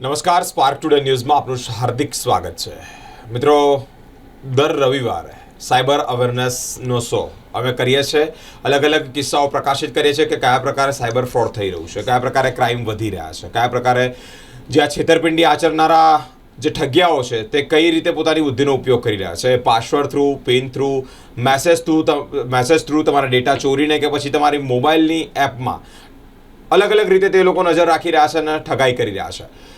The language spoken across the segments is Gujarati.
નમસ્કાર સ્પાર્ક ટુડે ન્યૂઝમાં આપનું હાર્દિક સ્વાગત છે. મિત્રો, દર રવિવારે સાયબર અવેરનેસનો શો અમે કરીએ છીએ. અલગ અલગ કિસ્સાઓ પ્રકાશિત કરીએ છીએ કે કયા પ્રકારે સાયબર ફ્રોડ થઈ રહ્યું છે, કયા પ્રકારે ક્રાઇમ વધી રહ્યા છે, કયા પ્રકારે જે આ છેતરપિંડી આચરનારા જે ઠગિયાઓ છે તે કઈ રીતે પોતાની બુદ્ધિનો ઉપયોગ કરી રહ્યા છે password through pin through message through message through તમારા ડેટા ચોરીને કે પછી તમારી મોબાઈલની એપમાં અલગ અલગ રીતે તે લોકો નજર રાખી રહ્યા છે અને ઠગાઈ કરી રહ્યા છે.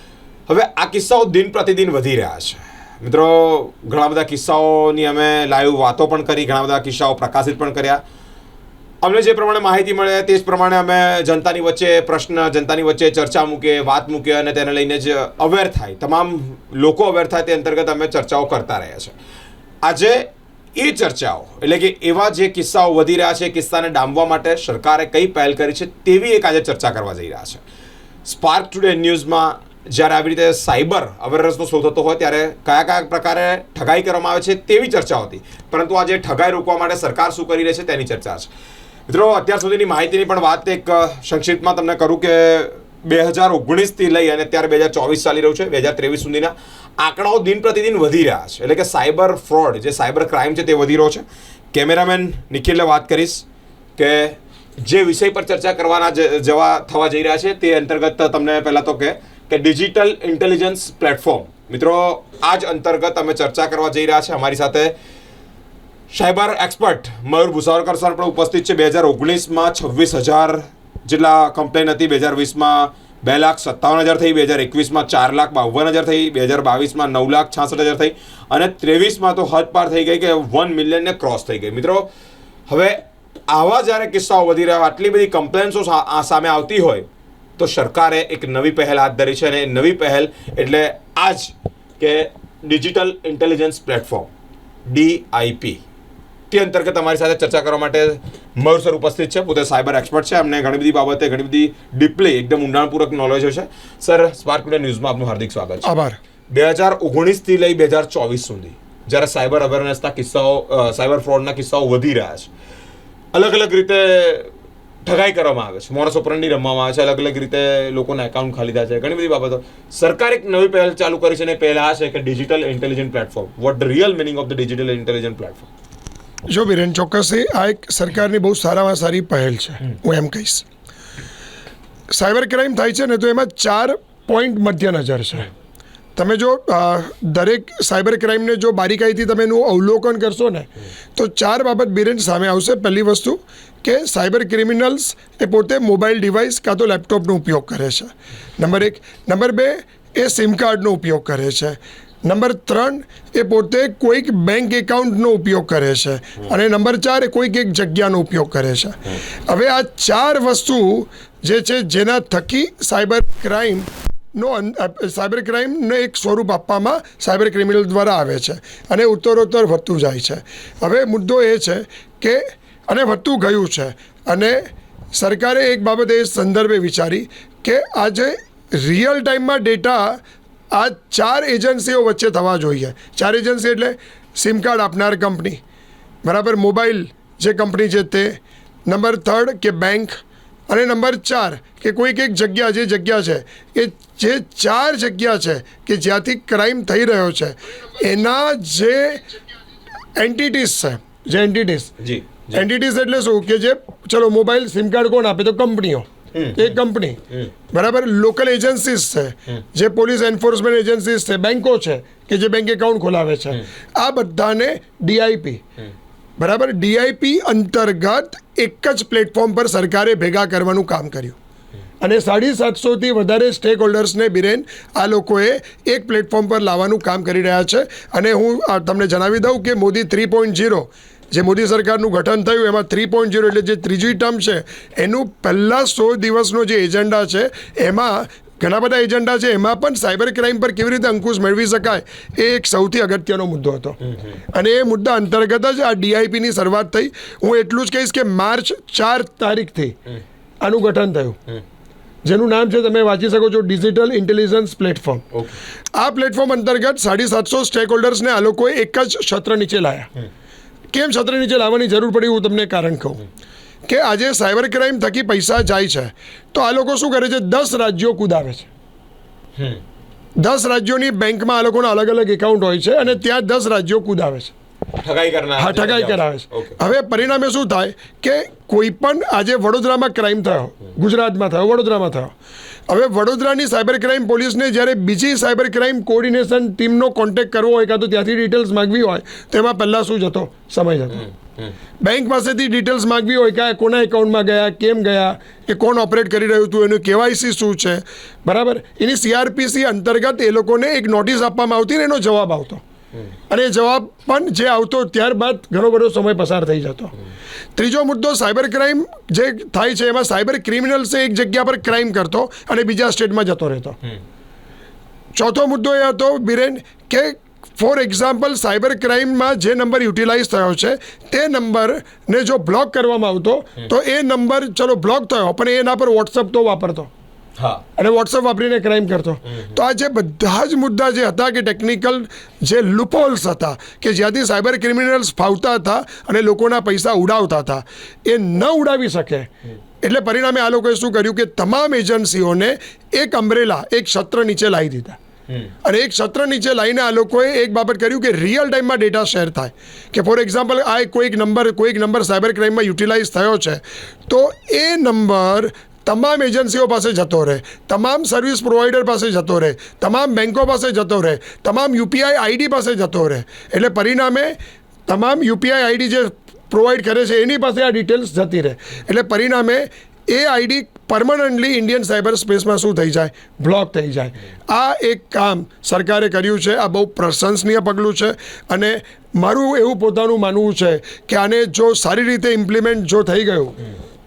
હવે આ કિસ્સાઓ દિન પ્રતિદિન વધી રહ્યા છે. મિત્રો, ઘણા બધા કિસ્સાઓની અમે લાઈવ વાતો પણ કરી, ઘણા બધા કિસ્સાઓ પ્રકાશિત પણ કર્યા. અમને જે પ્રમાણે માહિતી મળે તે જ પ્રમાણે અમે જનતાની વચ્ચે પ્રશ્ન, જનતાની વચ્ચે ચર્ચા મૂકીએ, વાત મૂકીએ અને તેને લઈને જ અવેર થાય. તમામ લોકો અવેર થાય તે અંતર્ગત અમે ચર્ચાઓ કરતા રહ્યા છે. આજે એ ચર્ચાઓ, એટલે કે એવા જે કિસ્સાઓ વધી રહ્યા છે કિસ્સાને ડામવા માટે સરકારે કઈ પહેલ કરી છે તેવી એક આજે ચર્ચા કરવા જઈ રહ્યા છે. સ્પાર્ક ટુડે ન્યૂઝમાં જ્યારે આવી રીતે સાયબર અવેરનેસનો શો થતો હોય ત્યારે કયા કયા પ્રકારે ઠગાઈ કરવામાં આવે છે તેવી ચર્ચા હતી. પરંતુ આજે ઠગાઈ રોકવા માટે સરકાર શું કરી રહી છે તેની ચર્ચા છે. મિત્રો, અત્યાર સુધીની માહિતીની પણ વાત એક સંક્ષિપ્તમાં તમને કરું કે બે હજાર ઓગણીસથી લઈ અને અત્યારે બે હજાર ચોવીસ ચાલી રહ્યું છે, બે હજાર ત્રેવીસ સુધીના આંકડાઓ દિન પ્રતિદિન વધી રહ્યા છે. એટલે કે સાયબર ફ્રોડ, જે સાયબર ક્રાઇમ છે તે વધી રહ્યો છે. કેમેરામેન નિખિલને વાત કરીશ કે જે વિષય પર ચર્ચા કરવાના જવા થવા જઈ રહ્યા છે તે અંતર્ગત તમને પહેલાં તો કે કે ડિજિટલ ઇન્ટેલિજન્સ પ્લેટફોર્મ મિત્રો આ જ અંતર્ગત અમે ચર્ચા કરવા જઈ રહ્યા છે અમારી સાથે cyber expert Mayur Bhusavarkar sir પણ ઉપસ્થિત છે. બે હજાર ઓગણીસમાં છવ્વીસ હજાર જેટલા કમ્પ્લેન હતી. બે હજાર વીસમાં બે લાખ સત્તાવન હજાર થઈ. બે હજાર એકવીસમાં ચાર લાખ બાવન હજાર થઈ. બે હજાર બાવીસમાં નવ લાખ છાસઠ હજાર થઈ. અને ત્રેવીસમાં તો હદ પાર થઈ ગઈ કે વન મિલિયનને ક્રોસ થઈ ગઈ. મિત્રો, હવે આવા જ્યારે કિસ્સાઓ વધી રહ્યા, આટલી બધી કમ્પ્લેન્સો સામે આવતી હોય તો સરકારે એક નવી પહેલ હાથ ધરી છે અને એ નવી પહેલ એટલે આજ કે ડિજિટલ ઇન્ટેલિજન્સ પ્લેટફોર્મ ડીઆઈપી તે અંતર્ગત અમારી સાથે ચર્ચા કરવા માટે મયુર સર ઉપસ્થિત છે. પોતે સાયબર એક્સપર્ટ છે. અમને ઘણી બધી બાબતે ઘણી બધી ડીપલી એકદમ ઊંડાણપૂર્વક નોલેજ છે સર સ્પાર્ક ટુડે ન્યૂઝમાં આપનું હાર્દિક સ્વાગત છે. આભાર. બે હજાર ઓગણીસથી લઈ બે હજાર ચોવીસ સુધી જ્યારે સાયબર અવેરનેસના કિસ્સાઓ સાયબર ફ્રોડના કિસ્સાઓ વધી રહ્યા છે. અલગ અલગ રીતે ઠગાઈ કરવામાં આવે છે. મોરસ ઓપરંડી રમવામાં આવે છે. અલગ અલગ રીતે લોકોના એકાઉન્ટ ખાલી થાય છે. ઘણી બધી બાબતો. સરકારે એક નવી પહેલ ચાલુ કરી છે અને પહેલા પહેલ આ છે કે digital intelligent platform what the real meaning of the digital intelligent platform જો બિરેન ચોક્કસથી આ એક સરકારની બહુ સારામાં સારી પહેલ છે. હું એમ કહીશ. સાયબર ક્રાઇમ થાય છે ને તો એમાં ચાર પોઈન્ટ મધ્ય નજર છે. તમે જો દરેક સાયબર ક્રાઇમને જો બારીકાઈથી તમે એનું અવલોકન કરશો ને તો ચાર બાબત બિરેન સામે આવશે. પહેલી વસ્તુ કે સાયબર ક્રિમિનલ્સ એ પોતે મોબાઈલ ડિવાઇસ કાં તો લેપટોપનો ઉપયોગ કરે છે. નંબર એક. નંબર બે, એ સિમ કાર્ડનો ઉપયોગ કરે છે. નંબર ત્રણ, એ પોતે કોઈક બેંક એકાઉન્ટનો ઉપયોગ કરે છે. અને નંબર ચાર, એ કોઈક એક જગ્યાનો ઉપયોગ કરે છે. હવે આ ચાર વસ્તુ જે છે જેના થકી સાયબર ક્રાઇમ નો સાયબર ક્રાઇમને એક સ્વરૂપ આપવામાં સાયબર ક્રિમિનલ દ્વારા આવે છે. અને ઉત્તરોત્તર વધતું જાય છે. હવે મુદ્દો એ છે કે અને વધતું ગયું છે. અને સરકારે એક બાબત એ સંદર્ભે વિચારી કે આજે રિયલ ટાઈમમાં ડેટા આ ચાર એજન્સીઓ વચ્ચે થવા જોઈએ. ચાર એજન્સી એટલે સિમ કાર્ડ આપનાર કંપની બરાબર? મોબાઈલ જે કંપની છે તે. નંબર થર્ડ કે બેંક અને નંબર ચાર કે કોઈક એક જગ્યા, જે જગ્યા છે, એ જે ચાર જગ્યા છે કે જ્યાંથી ક્રાઇમ થઈ રહ્યો છે, એના જે એન્ટિટીસ છે, જે એન્ટિટીસ જી. એન્ટિટીઝ એટલે શું? કે જે ચલો મોબાઈલ સિમ કાર્ડ કોણ આપે? તો કંપનીઓ. એ કંપની. બરાબર? લોકલ એજન્સીસ છે. જે પોલીસ એન્ફોર્સમેન્ટ એજન્સીસ છે બેંકો છે કે જે બેંક એકાઉન્ટ ખોલાવે છે. આ બધાને ડીઆઈપી બરાબર? ડીઆઈપી અંતર્ગત એક જ પ્લેટફોર્મ પર સરકારે ભેગા કરવાનું કામ કર્યું. અને સાડી સાતસોથી વધારે સ્ટેક હોલ્ડર્સને બિરેન આ લોકોએ એક પ્લેટફોર્મ પર લાવવાનું કામ કરી રહ્યા છે. અને હું તમને જણાવી દઉં કે મોદી થ્રી પોઈન્ટ ઝીરો જે મોદી સરકારનું ગઠન થયું એમાં થ્રી પોઈન્ટ ઝીરો એટલે જે ત્રીજી ટર્મ છે એનું પહેલાં સો દિવસનો જે એજન્ડા છે એમાં ઘણા બધા એજન્ડા છે એમાં પણ સાયબર ક્રાઇમ પર કેવી રીતે અંકુશ મેળવી શકાય એ એક સૌથી અગત્યનો મુદ્દો હતો. અને એ મુદ્દા અંતર્ગત જ આ ડીઆઈપીની શરૂઆત થઈ. હું એટલું જ કહીશ કે માર્ચ ચાર તારીખથી આનું ગઠન થયું. જેનું નામ છે તમે વાંચી શકો છો ડિજિટલ ઇન્ટેલિજન્સ પ્લેટફોર્મ આ પ્લેટફોર્મ અંતર્ગત સાડી સાતસો સ્ટેક હોલ્ડર્સને આ લોકોએ એક જ છત્ર નીચે લાયા. કેમ છત્ર નીચે લાવવાની જરૂર પડી હું તમને કારણ કહું? કે આજે સાયબર ક્રાઇમ થકી પૈસા જાય છે. તો આ લોકો શું કરે છે? દસ રાજ્યો કુદાવે છે. દસ રાજ્યોની બેંકમાં આ લોકોના અલગ અલગ એકાઉન્ટ હોય છે અને ત્યાં દસ રાજ્યો કુદાવે છે. હા ઠગાઈ કરાવે છે. હવે પરિણામે શું થાય? કે કોઈ પણ આજે વડોદરામાં ક્રાઇમ થયો ગુજરાતમાં થયો વડોદરામાં થયો. હવે વડોદરાની સાયબર ક્રાઇમ પોલીસને જ્યારે બીજી સાયબર ક્રાઇમ કોર્ડિનેશન ટીમનો કોન્ટેક્ટ કરવો હોય કાં તો ત્યાંથી ડિટેલ્સ માગવી હોય તો એમાં પહેલાં શું જતો? સમય જતો. બેંક પાસેથી ડિટેલ્સ માગવી હોય કે કોના એકાઉન્ટમાં ગયા કેમ ગયા એ કોણ ઓપરેટ કરી રહ્યું હતું એનું કેવાયસી શું છે? બરાબર? એની સીઆરપીસી અંતર્ગત એ લોકોને એક નોટિસ આપવામાં આવતી ને એનો જવાબ આવતો. અને જવાબ પણ જે આવતો ત્યારબાદ ઘણો બધો સમય પસાર થઈ જતો. ત્રીજો મુદ્દો સાયબર ક્રાઇમ જે થાય છે એમાં સાયબર ક્રિમિનલ્સ એક જગ્યા પર ક્રાઇમ કરતો અને બીજા સ્ટેટમાં જતો રહેતો. ચોથો મુદ્દો એ હતો બિરેન કે ફોર એક્ઝામ્પલ સાયબર ક્રાઇમમાં જે નંબર યુટિલાઇઝ થયો છે તે નંબરને જો બ્લોક કરવામાં આવતો તો એ નંબર ચલો બ્લોક થયો પણ એના પર વોટ્સઅપ તો વાપરતો. અને વોટ્સઅપ વાપરીને ક્રાઇમ કરતો. તો આ જે બધા જ મુદ્દા જે હતા કે ટેકનિકલ જે લુપોલ્સ હતા કે જ્યાંથી સાયબર ક્રિમિનલ્સ ફાવતા હતા અને લોકોના પૈસા ઉડાવતા હતા એ ન ઉડાવી શકે. એટલે પરિણામે આ લોકોએ શું કર્યું કે તમામ એજન્સીઓને એક અમ્બ્રેલા એક છત્ર નીચે લાવી દીધા. અને એક છત્ર નીચે લાવીને આ લોકોએ એક બાબત કર્યું કે રિયલ ટાઈમમાં ડેટા શેર થાય. કે ફોર એક્ઝામ્પલ આ કોઈક નંબર કોઈક નંબર સાયબર ક્રાઇમમાં યુટિલાઇઝ થયો છે તો એ નંબર તમામ એજન્સીઓ પાસે જતો રહે, તમામ સર્વિસ પ્રોવાઈડર પાસે જતો રહે, તમામ બેન્કો પાસે જતો રહે, તમામ યુપીઆઈ આઈડી પાસે જતો રહે. એટલે પરિણામે તમામ યુપીઆઈ આઈડી જે પ્રોવાઈડ કરે છે, એની પાસે આ ડિટેલ્સ જતી રહે. એટલે પરિણામે એ આઈડી પરમનન્ટલી ઇન્ડિયન સાયબર સ્પેસમાં શું થઈ જાય? બ્લોક થઈ જાય. આ એક કામ સરકારે કર્યું છે, આ બહુ પ્રશંસનીય પગલું છે અને મારું એવું પોતાનું માનવું છે કે આને જો સારી રીતે ઇમ્પ્લિમેન્ટ જો થઈ ગયું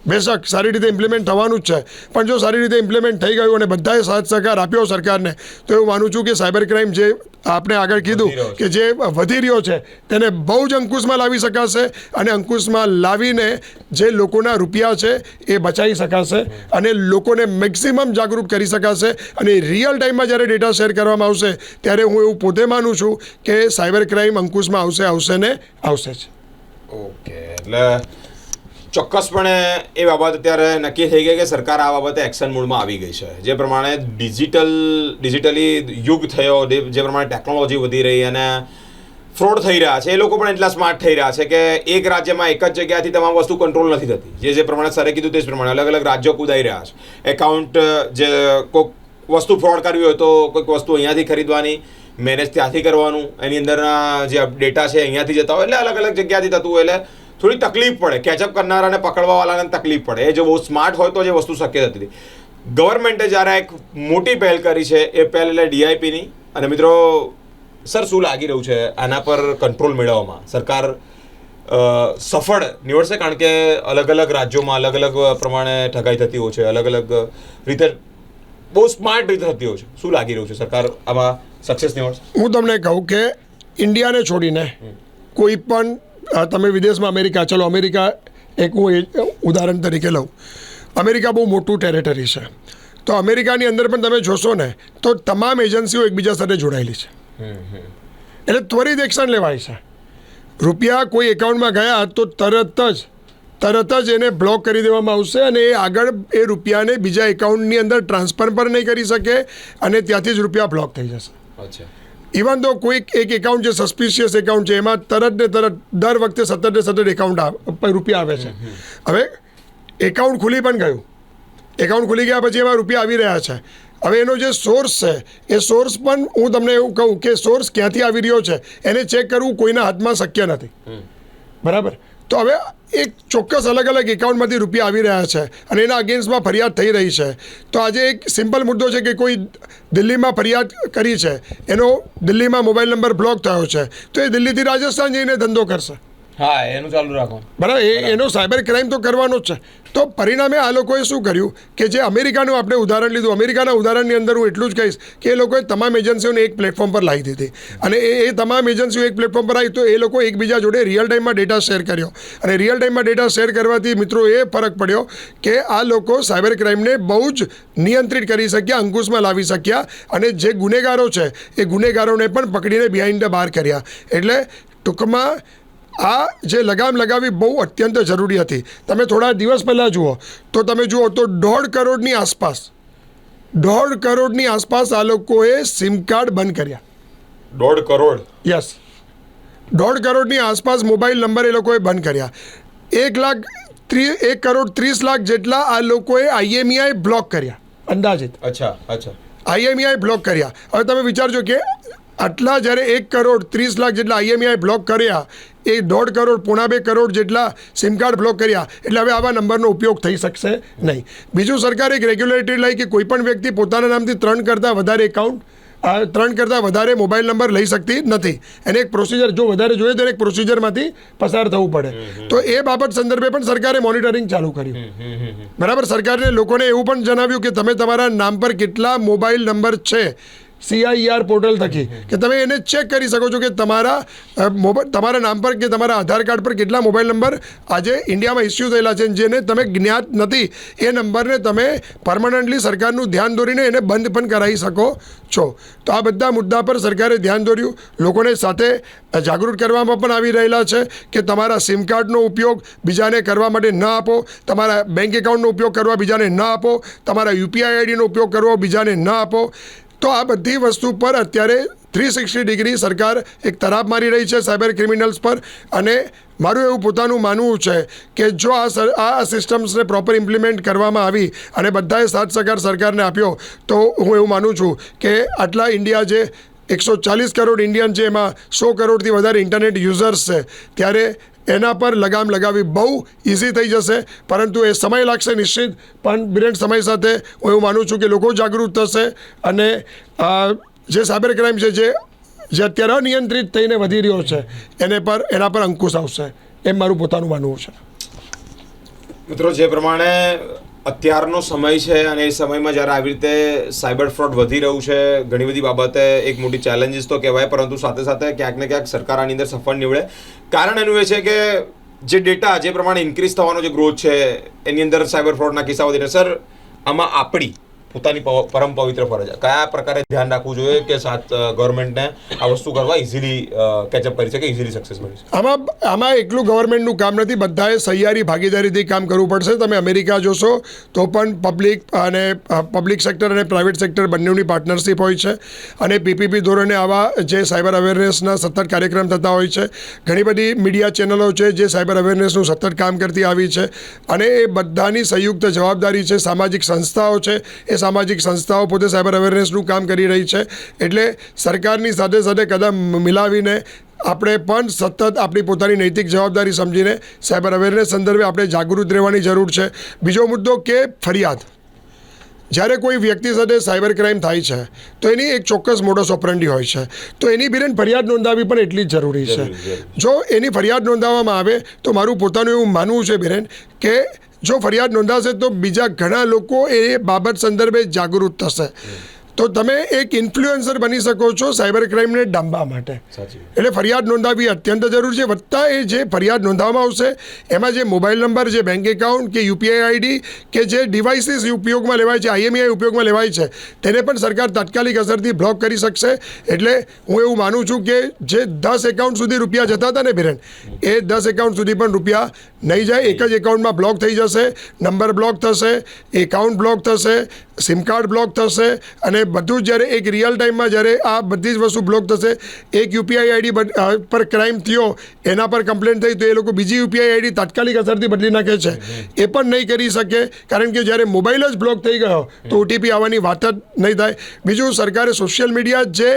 બેશક સારી રીતે ઇમ્પ્લિમેન્ટ થવાનું જ છે પણ જો સારી રીતે ઇમ્પ્લિમેન્ટ થઈ ગયું અને બધાએ સાથ સહકાર આપ્યો સરકારને તો એવું માનું છું કે સાયબર ક્રાઇમ જે આપણે આગળ કીધું. કે જે વધી રહ્યો છે તેને બહુ જ અંકુશમાં લાવી શકાશે અને અંકુશમાં લાવીને જે લોકોના રૂપિયા છે એ બચાવી શકાશે અને લોકોને મેક્સિમમ જાગૃત કરી શકાશે અને રિયલ ટાઈમમાં જ્યારે ડેટા શેર કરવામાં આવશે ત્યારે હું એવું પોતે માનું છું કે સાયબર ક્રાઇમ અંકુશમાં આવશે આવશે ને આવશે જ ઓકે એટલે ચોક્કસપણે એ બાબત અત્યારે નક્કી થઈ ગઈ કે સરકાર આ બાબતે એક્શન મૂળમાં આવી ગઈ છે. જે પ્રમાણે ડિજિટલ ડિજિટલી યુગ થયો, જે પ્રમાણે ટેકનોલોજી વધી રહી અને ફ્રોડ થઈ રહ્યા છે, એ લોકો પણ એટલા સ્માર્ટ થઈ રહ્યા છે કે એક રાજ્યમાં એક જ જગ્યાથી તમામ વસ્તુ કંટ્રોલ નથી થતી. જે જે પ્રમાણે સરે કીધું તે જ પ્રમાણે અલગ અલગ રાજ્યો કુદાઈ રહ્યા છે. એકાઉન્ટ જે કોઈક વસ્તુ ફ્રોડ કરવી હોય તો કોઈક વસ્તુ અહીંયાથી ખરીદવાની મેનેજ ત્યાંથી કરવાનું, એની અંદરના જે ડેટા છે અહીંયાથી જતા હોય, એટલે અલગ અલગ જગ્યાથી થતું હોય, એટલે થોડી તકલીફ પડે. કેચઅપ કરનારાને પકડવાવાળાને તકલીફ પડે. એ જો બહુ સ્માર્ટ હોય તો જે વસ્તુ શક્ય થતી હતી. ગવર્મેન્ટે જ્યારે એક મોટી પહેલ કરી છે એ પહેલ એટલે ડીઆઈપીની અને મિત્રો સર શું લાગી રહ્યું છે આના પર કંટ્રોલ મેળવવામાં? સરકાર સફળ નીવડશે? કારણ કે અલગ અલગ રાજ્યોમાં અલગ અલગ પ્રમાણે ઠગાઈ થતી હોય છે. અલગ અલગ રીતે બહુ સ્માર્ટ રીતે થતી હોય છે. શું લાગી રહ્યું છે? સરકાર આમાં સક્સેસ નીવડશે? હું તમને કહું કે ઇન્ડિયાને છોડીને કોઈ પણ તમે વિદેશમાં અમેરિકા. ચલો અમેરિકા એક હું એ- ઉદાહરણ તરીકે લઉં. અમેરિકા બહુ મોટું ટેરેટરી છે. તો અમેરિકાની અંદર પણ તમે જોશો ને તો તમામ એજન્સીઓ એકબીજા સાથે જોડાયેલી છે. એટલે ત્વરિત એક્શન લેવાય છે. રૂપિયા કોઈ એકાઉન્ટમાં ગયા તો તરત જ તરત જ એને બ્લોક કરી દેવામાં આવશે અને એ આગળ એ રૂપિયાને બીજા એકાઉન્ટની અંદર ટ્રાન્સફર પણ નહીં કરી શકે અને ત્યાંથી જ રૂપિયા બ્લોક થઈ જશે. અચ્છા. ઇવન તો કોઈક એક એકાઉન્ટ જે સસ્પિશિયસ એકાઉન્ટ છે એમાં તરત ને તરત દર વખતે સતત ને સતત એકાઉન્ટ રૂપિયા આવે છે. હવે એકાઉન્ટ ખુલી પણ ગયું. એકાઉન્ટ ખુલી ગયા પછી એમાં રૂપિયા આવી રહ્યા છે. હવે એનો જે સોર્સ છે એ સોર્સ પણ હું તમને એવું કહું કે સોર્સ ક્યાંથી આવી રહ્યો છે એને ચેક કરવું કોઈના હાથમાં શક્ય નથી. બરાબર? તો હવે એક ચોક્કસ અલગ અલગ એકાઉન્ટમાંથી રૂપિયા આવી રહ્યા છે અને એના અગેન્સ્ટમાં ફરિયાદ થઈ રહી છે. તો આજે એક સિમ્પલ મુદ્દો છે કે કોઈ દિલ્હીમાં ફરિયાદ કરી છે. એનો દિલ્હીમાં મોબાઈલ નંબર બ્લોક થયો છે. તો એ દિલ્હીથી રાજસ્થાન જઈને ધંધો કરશે. હા એનું ચાલુ રાખો. બરાબર એ એનો સાયબર ક્રાઇમ તો કરવાનો જ છે. તો પરિણામે આ લોકોએ શું કર્યું કે જે અમેરિકાનું આપણે ઉદાહરણ લીધું અમેરિકાના ઉદાહરણની અંદર હું એટલું જ કહીશ કે એ લોકોએ તમામ એજન્સીઓને એક પ્લેટફોર્મ પર લાવી દીધી. અને એ એ તમામ એજન્સીઓ એક પ્લેટફોર્મ પર આવી તો એ લોકો એકબીજા જોડે રિયલ ટાઈમમાં ડેટા શેર કર્યો. અને રિયલ ટાઈમમાં ડેટા શેર કરવાથી મિત્રો એ ફરક પડ્યો કે આ લોકો સાયબર ક્રાઇમને બહુ જ નિયંત્રિત કરી શક્યા અંકુશમાં લાવી શક્યા. અને જે ગુનેગારો છે એ ગુનેગારોને પણ પકડીને બિહાઇન્ડ ધ બાર કર્યા. એટલે ટૂંકમાં આ જે લગામ લગાવવી બહુ અત્યંત જરૂરી હતી. તમે થોડા દિવસ પહેલાં જુઓ તો તમે જુઓ તો દોઢ કરોડની આસપાસ દોઢ કરોડની આસપાસ આ લોકોએ સિમ કાર્ડ બંધ કર્યા. દોઢ કરોડ? યસ. દોઢ કરોડની આસપાસ મોબાઈલ નંબર એ લોકોએ બંધ કર્યા. એક લાખ ત્રી એક કરોડ ત્રીસ લાખ જેટલા આ લોકોએ આઈએમઈઆઈ બ્લોક કર્યા. અંદાજિત. અચ્છા અચ્છા. આઈએમઈઆઈ બ્લોક કર્યા. હવે તમે વિચારજો કે આટલા જ્યારે એક કરોડ ત્રીસ લાખ જેટલા આઈએમઆઈ બ્લોક કર્યા એ દોઢ કરોડ પોણા બે કરોડ જેટલા સિમ કાર્ડ બ્લોક કર્યા એટલે હવે આવા નંબરનો ઉપયોગ થઈ શકશે નહીં. બીજું સરકારે એક રેગ્યુલેટરી લઈ કે કોઈપણ વ્યક્તિ પોતાના નામથી ત્રણ કરતાં વધારે એકાઉન્ટ ત્રણ કરતાં વધારે મોબાઈલ નંબર લઈ શકતી નથી. એને એક પ્રોસિજર જો વધારે જોઈએ તો એક પ્રોસિજરમાંથી પસાર થવું પડે. તો એ બાબત સંદર્ભે પણ સરકારે મોનિટરિંગ ચાલુ કર્યું. બરાબર? સરકારને લોકોને એવું પણ જણાવ્યું કે તમે તમારા નામ પર કેટલા મોબાઈલ નંબર છે? સીઆઈઆર પોર્ટલ થકી કે તમે એને ચેક કરી શકો છો કે તમારા મોબાઈલ તમારા નામ પર કે તમારા આધાર કાર્ડ પર કેટલા મોબાઈલ નંબર આજે ઇન્ડિયામાં ઇસ્યુ થયેલા છે જેને તમે જ્ઞાત નથી, એ નંબરને તમે પરમાનન્ટલી સરકારનું ધ્યાન દોરીને એને બંધ પણ કરાવી શકો છો. તો આ બધા મુદ્દા પર સરકારે ધ્યાન દોર્યું. લોકોને સાથે જાગૃત કરવામાં પણ આવી રહેલા છે કે તમારા સિમ કાર્ડનો ઉપયોગ બીજાને કરવા માટે ન આપો, તમારા બેંક એકાઉન્ટનો ઉપયોગ કરવા બીજાને ન આપો, તમારા યુપીઆઈ આઈડીનો ઉપયોગ કરવો બીજાને ન આપો. તો આ બધી વસ્તુ પર અત્યારે થ્રી સિક્સટી ડિગ્રી સરકાર એક તરાપ મારી રહી છે સાયબર ક્રિમિનલ્સ પર. અને મારું એવું પોતાનું માનવું છે કે જો આ આ સિસ્ટમ્સને પ્રોપર ઇમ્પ્લિમેન્ટ કરવામાં આવી અને બધાએ સાથ સહકાર સરકારને આપ્યો, તો હું એવું માનું છું કે આટલા ઇન્ડિયા જે એકસો ચાલીસ કરોડ ઇન્ડિયન છે, એમાં સો કરોડથી વધારે ઇન્ટરનેટ યુઝર્સ છે. ત્યારે એના પર લગામ લગાવવી બહુ ઇઝી થઈ જશે, પરંતુ એ સમય લાગશે નિશ્ચિત. પણ બિરેન સમય સાથે હું એવું માનું છું કે લોકો જાગૃત થશે અને જે સાયબર ક્રાઇમ છે, જે જે અત્યારે અનિયંત્રિત થઈને વધી રહ્યો છે, એને પર, એના પર અંકુશ આવશે. એમ મારું પોતાનું માનવું છે. મિત્રો, જે પ્રમાણે અત્યારનો સમય છે અને એ સમયમાં જ્યારે આવી રીતે સાયબર ફ્રોડ વધી રહ્યું છે, ઘણી બધી બાબતે એક મોટી ચેલેન્જીસ તો કહેવાય, પરંતુ સાથે સાથે ક્યાંક ને ક્યાંક સરકાર આની અંદર સફળ નીવડે. કારણ એનું એ છે કે જે ડેટા જે પ્રમાણે ઇન્ક્રીઝ થવાનો જે ગ્રોથ છે, એની અંદર સાયબર ફ્રોડના કિસ્સા થઈને, સર, આમાં આપણી પોતાની પરમ પવિત્ર ફરજ કયા પ્રકારે ધ્યાન રાખવું જોઈએ કે સાથ ગવર્મેન્ટને આ વસ્તુ કરવા ઇઝીલી કેચઅપ કરી શકે ઇઝીલી સક્સેસ મળી શકે? આમાં આમાં એકલું ગવર્મેન્ટનું કામ નથી. બધાએ સહિયારી, ભાગીદારીથી કામ કરવું પડશે. તમે અમેરિકા જોશો, તો પણ પબ્લિક અને પબ્લિક સેક્ટર અને પ્રાઇવેટ સેક્ટર બંનેની પાર્ટનરશિપ હોય છે. અને પીપીપી ધોરણે આવા જે સાયબર અવેરનેસના સતત કાર્યક્રમ થતા હોય છે. ઘણી બધી મીડિયા ચેનલો છે જે સાયબર અવેરનેસનું સતત કામ કરતી આવી છે. અને એ બધાની સંયુક્ત જવાબદારી છે, સામાજિક સંસ્થાઓ છે, એ સામાજિક સંસ્થાઓ પોતે સાયબર અવેરનેસનું કામ કરી રહી છે. એટલે સરકારની સાથે સાથે કદમ મિલાવીને આપણે પણ સતત આપણી પોતાની નૈતિક જવાબદારી સમજીને સાયબર અવેરનેસ સંદર્ભે આપણે જાગૃત રહેવાની જરૂર છે. બીજો મુદ્દો કે ફરિયાદ. જ્યારે કોઈ વ્યક્તિ સાથે સાયબર ક્રાઇમ થાય છે તો એની એક ચોક્કસ મોડસ ઓપરંડી હોય છે. તો એની બિરેન ફરિયાદ નોંધાવી પણ એટલી જ જરૂરી છે. જો એની ફરિયાદ નોંધાવવામાં આવે તો મારું પોતાનું એવું માનવું છે બિરેન કે જો ફરિયાદ નોંધાશે તો બીજા ઘણા લોકો એ બાબત સંદર્ભે જાગૃત થશે. તો તમે એક ઇન્ફ્લુએન્સર બની શકો છો સાયબર ક્રાઇમને ડામવા માટે. એટલે ફરિયાદ નોંધાવવી અત્યંત જરૂરી છે. વત્તા એ જે ફરિયાદ નોંધાવવામાં આવશે એમાં જે મોબાઈલ નંબર જે બેંક એકાઉન્ટ કે યુપીઆઈ આઈડી કે જે ડિવાઇસીસ ઉપયોગમાં લેવાય છે આઈએમઆઈ ઉપયોગમાં લેવાય છે તેને પણ સરકાર તાત્કાલિક અસરથી બ્લોક કરી શકશે. એટલે હું એવું માનું છું કે જે દસ એકાઉન્ટ સુધી રૂપિયા જતા હતા ને બિરેન એ દસ એકાઉન્ટ સુધી પણ રૂપિયા નહીં જાય. એક જ એકાઉન્ટમાં બ્લોક થઈ જશે નંબર બ્લોક થશે એકાઉન્ટ બ્લોક થશે સિમ કાર્ડ બ્લોક થશે અને બધું જ્યારે એક રિયલ ટાઈમમાં જ્યારે આ બધી જ વસ્તુ બ્લોક થશે, એક યુપીઆઈ આઈડી પર ક્રાઇમ થયો, એના પર કમ્પ્લેન થઈ, તો એ લોકો બીજી યુપીઆઈ આઈડી તાત્કાલિક અસરથી બદલી નાખે છે. એ પણ નહીં કરી શકે, કારણ કે જ્યારે મોબાઈલ જ બ્લોક થઈ ગયો, તો ઓટીપી આવવાની વાત જ નહીં થાય. બીજું, સરકારે સોશિયલ મીડિયા જે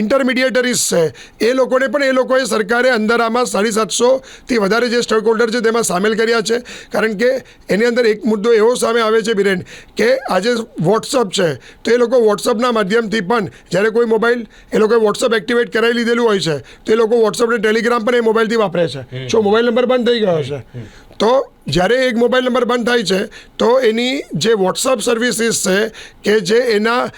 ઇન્ટરમીડિયેટરીઝ છે, એ લોકોને પણ એ લોકોએ સરકારે અંદર આમાં સાડી સાતસોથી વધારે જે સ્ટેક હોલ્ડર છે, તેમાં સામેલ કર્યા છે. કારણ કે એની અંદર એક મુદ્દો એવો સામે આવે છે, બિરેન, કે આજે વોટ્સઅપ છે તો એ લોકો વોટ્સઅપના માધ્યમથી પણ જ્યારે કોઈ મોબાઈલ એ લોકોએ વોટ્સઅપ એક્ટિવેટ કરાવી લીધેલું હોય છે તો એ લોકો વોટ્સઅપને ટેલિગ્રામ પણ એ મોબાઈલથી વાપરે છે. જો મોબાઈલ નંબર બંધ થઈ ગયો છે તો જ્યારે એક મોબાઈલ નંબર બંધ થાય છે તો એની જે વોટ્સઅપ સર્વિસીસ છે કે જે એના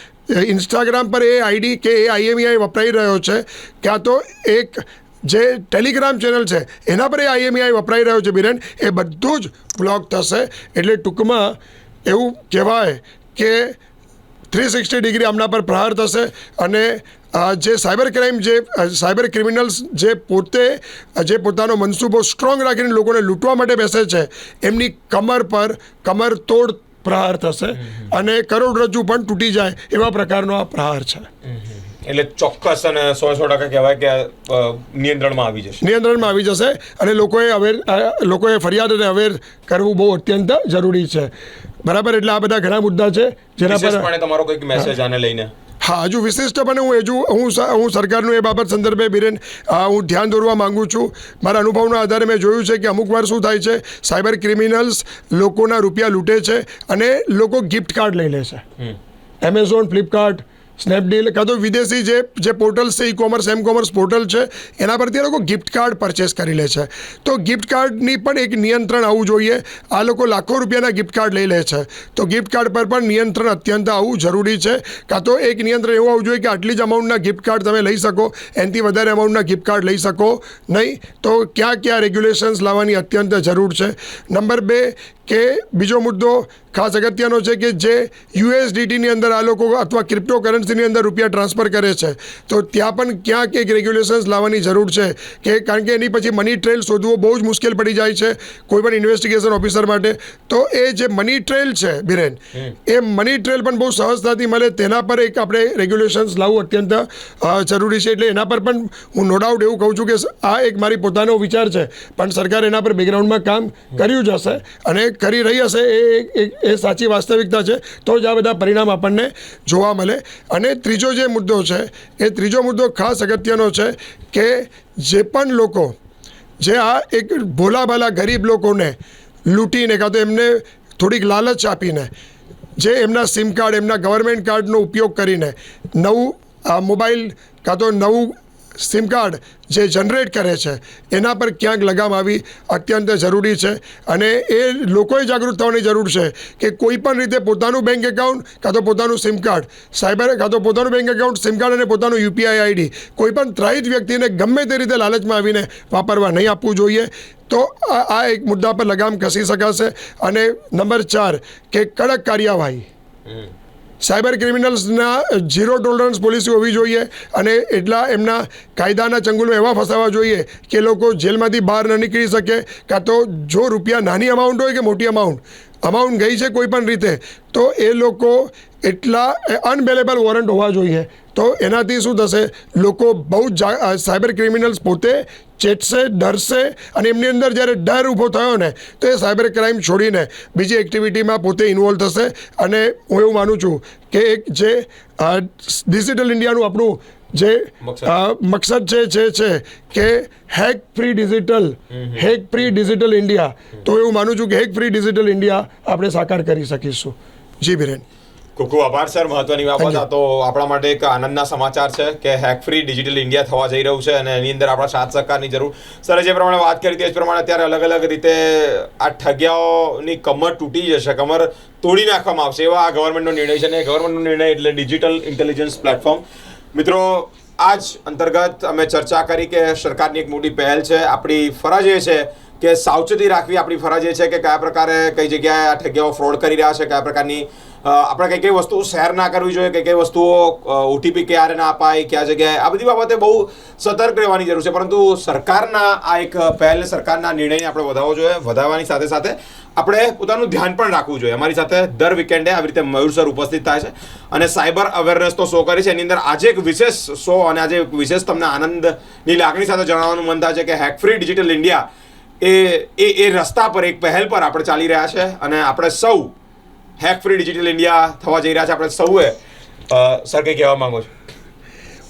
ઇન્સ્ટાગ્રામ પર એ આઈડી કે એ આઈએમઈઆઈ વપરાઈ રહ્યો છે ક્યાં તો એક જે ટેલિગ્રામ ચેનલ છે એના પર એ આઈએમઈઆઈ વપરાઈ રહ્યો છે બિરેન. એ બધું જ બ્લોક થશે. એટલે ટૂંકમાં એવું કહેવાય કે થ્રી સિક્સટી ડિગ્રી આમના પર પ્રહાર થશે અને જે સાયબર ક્રાઇમ જે સાયબર ક્રિમિનલ્સ જે પોતે જે પોતાનો મનસૂબો સ્ટ્રોંગ રાખીને લોકોને લૂંટવા માટે બેસે છે એમની કમર પર કમર તોડ પ્રહાર થશે અને કરોડરજ્જુ પણ તૂટી જાય એવા પ્રકારનો આ પ્રહાર છે. એટલે ચોક્કસ અને સો સો ટકા કહેવાય કે નિયંત્રણમાં આવી જશે. નિયંત્રણમાં આવી જશે અને લોકોએ અવેર લોકોએ ફરિયાદ અને અવેર કરવું બહુ અત્યંત જરૂરી છે. બરાબર? એટલે આ બધા ઘણા મુદ્દા છે જેના પર તમારો કંઈક મેસેજ આને લઈને. હા હજુ વિશિષ્ટપણે હું હજુ હું હું સરકારનું એ બાબત સંદર્ભે બિરેન હું ધ્યાન દોરવા માંગુ છું. મારા અનુભવના આધારે મેં જોયું છે કે અમુક વાર શું થાય છે સાયબર ક્રિમિનલ્સ લોકોના રૂપિયા લૂંટે છે અને લોકો ગિફ્ટ કાર્ડ લઈ લે છે. એમેઝોન ફ્લિપકાર્ટ સ્નેપડીલ કાં તો વિદેશી જે જે પોર્ટલ્સ છે E commerce M commerce portal છે, એના પરથી એ લોકો ગિફ્ટ કાર્ડ પરચેસ કરી લે છે. તો ગિફ્ટ કાર્ડની પણ એક નિયંત્રણ આવવું જોઈએ. આ લોકો લાખો રૂપિયાના ગિફ્ટ કાર્ડ લઈ લે છે. તો ગિફ્ટ કાર્ડ પર પણ નિયંત્રણ અત્યંત આવવું જરૂરી છે. કાં તો એક નિયંત્રણ એવું આવવું જોઈએ કે આટલી જ અમાઉન્ટના ગિફ્ટ કાર્ડ તમે લઈ શકો, એનાથી વધારે અમાઉન્ટના ગિફ્ટ કાર્ડ લઈ શકો નહીં. તો ક્યાં ક્યાં રેગ્યુલેશન્સ લાવવાની અત્યંત જરૂર છે. નંબર બે કે બીજો મુદ્દો ખાસ અગત્યનો છે કે જે યુએસડીટીની અંદર આ લોકો અથવા ક્રિપ્ટો કરન્સીની અંદર રૂપિયા ટ્રાન્સફર કરે છે. તો ત્યાં પણ ક્યાંક એક રેગ્યુલેશન્સ લાવવાની જરૂર છે કે કારણ કે એની પછી મની ટ્રેલ શોધવો બહુ જ મુશ્કેલ પડી જાય છે કોઈ પણ ઇન્વેસ્ટિગેશન ઓફિસર માટે. તો એ જે મની ટ્રેલ છે બિરેન એ મની ટ્રેલ પણ બહુ સહજતાથી મળે તેના પર એક આપણે રેગ્યુલેશન્સ લાવવું અત્યંત જરૂરી છે. એટલે એના પર પણ હું નો ડાઉટ એવું કહું છું કે આ એક મારી પોતાનો વિચાર છે. પણ સરકાર એના પર બેકગ્રાઉન્ડમાં કામ કર્યું જ હશે અને કરી રહી હશે એ એ સાચી વાસ્તવિકતા છે, તો જ આ બધા પરિણામ આપણને જોવા મળે. અને ત્રીજો જે મુદ્દો છે, એ ત્રીજો મુદ્દો ખાસ અગત્યનો છે કે જે પણ લોકો, જે આ એક ભોલાભાલા ગરીબ લોકોને લૂંટીને કાં તો એમને થોડીક લાલચ આપીને, જે એમના સિમ કાર્ડ, એમના ગવર્મેન્ટ કાર્ડનો ઉપયોગ કરીને નવું મોબાઈલ કાં તો નવું સિમ કાર્ડ જે જનરેટ કરે છે, એના પર ક્યાંક લગામ આવી અત્યંત જરૂરી છે. અને એ લોકોએ જાગૃત થવાની જરૂર છે કે કોઈ પણ રીતે પોતાનું બેંક એકાઉન્ટ કાં તો પોતાનું સિમ કાર્ડ, સાયબર કાં તો પોતાનું બેંક એકાઉન્ટ, સિમ કાર્ડ અને પોતાનું યુપીઆઈ આઈડી, કોઈ પણ ત્રાહિત વ્યક્તિને ગમે તે રીતે લાલચમાં આવીને વાપરવા નહીં આપવું જોઈએ, તો આ એક મુદ્દા પર લગામ કસી શકાશે. અને નંબર ચાર, કે કડક કાર્યવાહી. સાયબર ક્રિમિનલ્સના ઝીરો ટોલરન્સ પોલિસી હોવી જોઈએ અને એટલા એમના કાયદાના ચંગુલમાં એવા ફસાવા જોઈએ કે લોકો જેલમાંથી બહાર ન નીકળી શકે, કાં તો જો રૂપિયા નાની અમાઉન્ટ હોય કે મોટી અમાઉન્ટ અમાઉન્ટ ગઈ છે કોઈ પણ રીતે, તો એ લોકો એટલા અનબેલેબલ વોરંટ હોવા જોઈએ. તો એનાથી શું થશે? લોકો બહુ જ સાયબર ક્રિમિનલ્સ પોતે ચેતશે ડરશે અને એમની અંદર જ્યારે ડર ઊભો થયો ને તો એ સાયબર ક્રાઇમ છોડીને બીજી એક્ટિવિટીમાં પોતે ઇન્વોલ્વ થશે. અને હું એવું માનું છું કે એક જે ડિજિટલ ઇન્ડિયાનું આપણું જે. મકસદ. છે જે છે કે hack free digital hack free digital India. તો એવું માનું છું કે હેક ફ્રી ડિજિટલ ઇન્ડિયા આપણે સાકાર કરી શકીશું. જી બિરેન. ખૂબ ખૂબ આભાર સર. મહત્વની બાબત આ તો આપણા માટે એક આનંદના સમાચાર છે કે હેક ફ્રી ડિજિટલ ઇન્ડિયા થવા જઈ રહ્યું છે અને એની અંદર આપણા સાથ સહકારની જરૂર. સર જે પ્રમાણે વાત કરી તે જ પ્રમાણે અત્યારે અલગ અલગ રીતે આ ઠગ્યાઓની કમર તૂટી જશે કમર તોડી નાખવામાં આવશે એવા આ ગવર્મેન્ટનો નિર્ણય છે અને ગવર્મેન્ટનો નિર્ણય એટલે ડિજિટલ ઇન્ટેલિજન્સ પ્લેટફોર્મ મિત્રો આ જ અંતર્ગત અમે ચર્ચા કરી કે સરકારની એક મોટી પહેલ છે. આપણી ફરજ એ છે કે સાવચેતી રાખવી. આપણી ફરજ એ છે કે કયા પ્રકારે કઈ જગ્યાએ આ ઠગ્યાઓ ફ્રોડ કરી રહ્યા છે કયા પ્રકારની આપણે કઈ કઈ વસ્તુઓ શેર ના કરવી જોઈએ કઈ કઈ વસ્તુઓ ઓટીપી ક્યારે ના અપાય, કયા જગ્યાએ, આ બધી બાબતે બહુ સતર્ક રહેવાની જરૂર છે. પરંતુ સરકારના આ એક પહેલ, સરકારના નિર્ણયને આપણે વધારવો જોઈએ, વધારવાની સાથે સાથે આપણે પોતાનું ધ્યાન પણ રાખવું જોઈએ. અમારી સાથે દર વીકેન્ડે આવી રીતે મયુર સર ઉપસ્થિત થાય છે અને સાયબર અવેરનેસ તો શો કરી છે. એની અંદર આજે એક વિશેષ શો અને આજે એક વિશેષ તમને આનંદની લાગણી સાથે જણાવવાનું મન થાય છે કે હેક ફ્રી ડિજિટલ ઇન્ડિયા એ એ રસ્તા પર, એક પહેલ પર આપણે ચાલી રહ્યા છે અને આપણે સૌ હેક ફ્રી ડિજિટલ ઇન્ડિયા થવા જઈ રહ્યા છે. આપણે સૌએ સર કંઈ કહેવા માગો છો?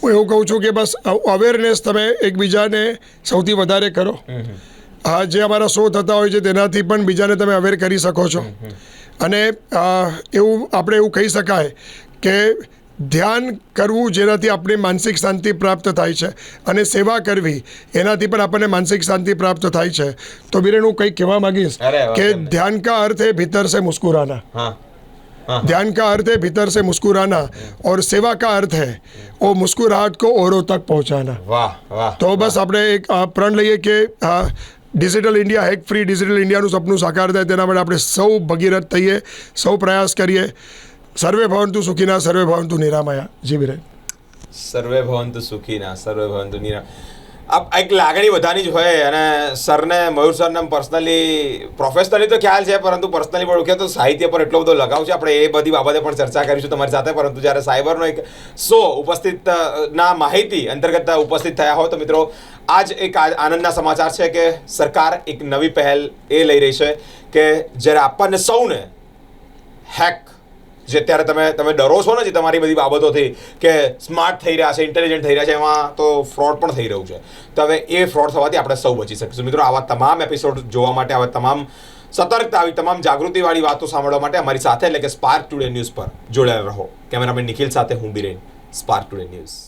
હું એવું કહું છું કે બસ અવેરનેસ તમે એકબીજાને સૌથી વધારે કરો. આ જે અમારા શો થતા હોય છે તેનાથી પણ બીજાને તમે અવેર કરી શકો છો. અને એવું આપણે એવું કહી શકાય કે ધ્યાન કરવું જેનાથી આપણે માનસિક શાંતિ પ્રાપ્ત થાય છે અને સેવા કરવી એનાથી પણ આપણને માનસિક શાંતિ પ્રાપ્ત થાય છે તો બીરેન હું કંઈક કહેવા માંગીશ અરે વાહ, કે કેમ નહીં? ધ્યાન કા અર્થ है भीतर से मुस्कुराना હા હા ध्यान का अर्थ है भीतर से मुस्कुराना और सेवा का अर्थ है वो मुस्कुराहट को औरों तक पहुंचाना વાહ વાહ તો બસ આપણે એક આ પ્રણ લઈએ કે આ digital India hack free digital ઇન્ડિયાનું સપનું સાકાર થાય તેના માટે આપણે સૌ ભગીરથ થઈએ સૌ પ્રયાસ કરીએ સર્વે ભવંતુ સુખીના સર્વે ભવંતુ નિરામયા જી બિરેન સર્વે ભવંતુ સુખીના સર્વે ભવંતુ નિરામ આ એક લાગણી બધાની જ હોય અને સરને મયુર સરને પર્સનલી પ્રોફેશનલી તો ખ્યાલ છે પરંતુ પર્સનલી પણ ઓળખે તો સાહિત્ય પર એટલો બધો લગાવ છે આપણે એ બધી બાબતે પણ ચર્ચા કરીશું તમારી સાથે પરંતુ જ્યારે સાયબરનો એક શો ઉપસ્થિત ના માહિતી અંતર્ગત ઉપસ્થિત થયા હોય તો મિત્રો આજ એક આનંદના સમાચાર છે કે સરકાર એક નવી પહેલ એ લઈ રહી છે કે જ્યારે આપણને સૌને હેક જે અત્યારે તમે તમે ડરો છો ને જે તમારી બધી બાબતોથી કે સ્માર્ટ થઈ રહ્યા છે ઇન્ટેલિજન્ટ થઈ રહ્યા છે, એમાં તો ફ્રોડ પણ થઈ રહ્યું છે. તો હવે એ ફ્રોડ થવાથી આપણે સૌ બચી શકીશું. મિત્રો, આવા તમામ એપિસોડ જોવા માટે, આવા તમામ સતર્કતા, આવી તમામ જાગૃતિવાળી વાતો સાંભળવા માટે અમારી સાથે, એટલે કે સ્પાર્ક ટુડે ન્યૂઝ પર જોડાયેલા રહો. કેમેરામેન નિખિલ સાથે હું બિરેન સ્પાર્ક ટુડે ન્યૂઝ